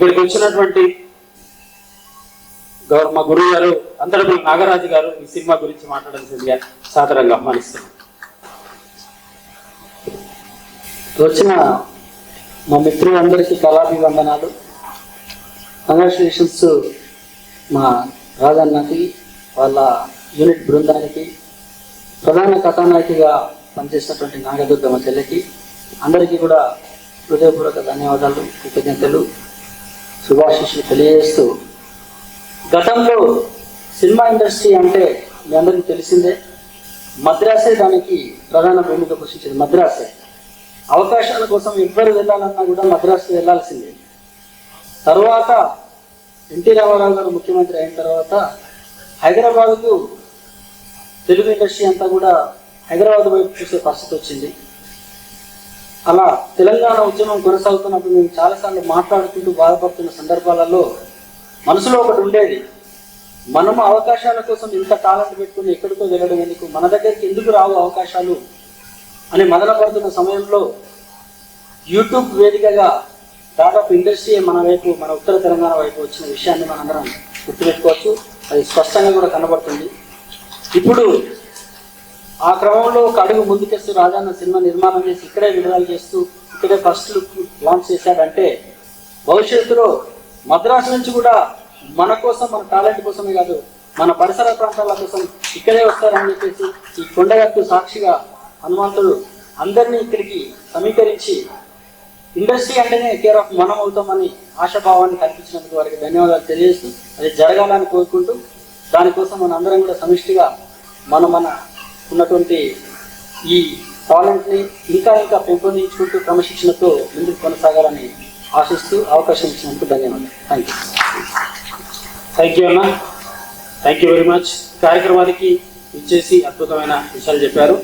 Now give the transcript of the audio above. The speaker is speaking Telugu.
ఇక్కడికి వచ్చినటువంటి గౌరవ మా గురువు గారు అందరూ నాగరాజు గారు ఈ సినిమా గురించి మాట్లాడాల్సిందిగా సాధారణంగా ఆహ్వానిస్తున్నాను వచ్చిన మా మిత్రులందరికీ కళాభివందనాలు. కంగ్రాచులేషన్స్ మా రాజన్నకి వాళ్ళ యూనిట్ బృందానికి ప్రధాన కథానాయకిగా పనిచేసినటువంటి నాగదుర్గమ్మ చెల్లెకి అందరికీ కూడా హృదయపూర్వక ధన్యవాదాలు కృతజ్ఞతలు. శుభాశిష్యులు తెలియజేస్తూ గతంలో సినిమా ఇండస్ట్రీ అంటే మీ అందరికీ తెలిసిందే మద్రాసే దానికి ప్రధాన భూమిక పోషించింది మద్రాసే. అవకాశాల కోసం ఎవ్వరు వెళ్ళాలన్నా కూడా మద్రాసు వెళ్ళాల్సిందే. తర్వాత ఎన్టీ రామారావు గారు ముఖ్యమంత్రి అయిన తర్వాత హైదరాబాద్కు తెలుగు ఇండస్ట్రీ అంతా కూడా హైదరాబాద్ వైపు చూసే పరిస్థితి వచ్చింది. అలా తెలంగాణ ఉద్యమం కొనసాగుతున్నప్పుడు మేము చాలాసార్లు మాట్లాడుకుంటూ బాధపడుతున్న సందర్భాలలో మనసులో ఒకటి ఉండేది. మనము అవకాశాల కోసం ఇంత టాలెంట్ పెట్టుకుని ఎక్కడికో వెళ్ళడం ఎందుకు? మన దగ్గరికి ఎందుకు రావు అవకాశాలు? అని మదనపడుతున్న సమయంలో యూట్యూబ్ వేదికగా దాదాపు ఇండస్ట్రీ మన వైపు మన ఉత్తర తెలంగాణ వైపు వచ్చిన విషయాన్ని మనందరం గుర్తుపెట్టుకోవచ్చు. అది స్పష్టంగా కూడా కనబడుతుంది. ఇప్పుడు ఆ క్రమంలో ఒక అడుగు ముందుకేస్తూ రాజాన్న సినిమా నిర్మాణం చేసి ఇక్కడే విడుదల చేస్తూ ఇక్కడే ఫస్ట్ లుక్ లాంచ్ చేశాడంటే భవిష్యత్తులో మద్రాసు నుంచి కూడా మన కోసం మన టాలెంట్ కోసమే కాదు మన పరిసర ప్రాంతాల కోసం ఇక్కడే వస్తారని చెప్పేసి ఈ కొండగట్టు సాక్షిగా హనుమంతుడు అందరినీ ఇక్కడికి సమీకరించి ఇండస్ట్రీ అంటేనే కేర్ ఆఫ్ మనం అవుతామని ఆశాభావాన్ని కల్పించినందుకు వారికి ధన్యవాదాలు తెలియజేస్తూ అది జరగాలని కోరుకుంటూ దానికోసం మన అందరం కూడా సమిష్టిగా మన మన ఉన్నటువంటి ఈ టాలెంట్ని ఇంకా ఇంకా పెంపొందించుకుంటూ క్రమశిక్షణతో ముందుకు కొనసాగాలని ఆశిస్తూ అవకాశం ఇచ్చినందుకు ధన్యవాదాలు. థ్యాంక్ యూ థ్యాంక్ యూ అన్న. థ్యాంక్ యూ వెరీ మచ్ కార్యక్రమానికి ఇచ్చేసి అద్భుతమైన విషయాలు చెప్పారు.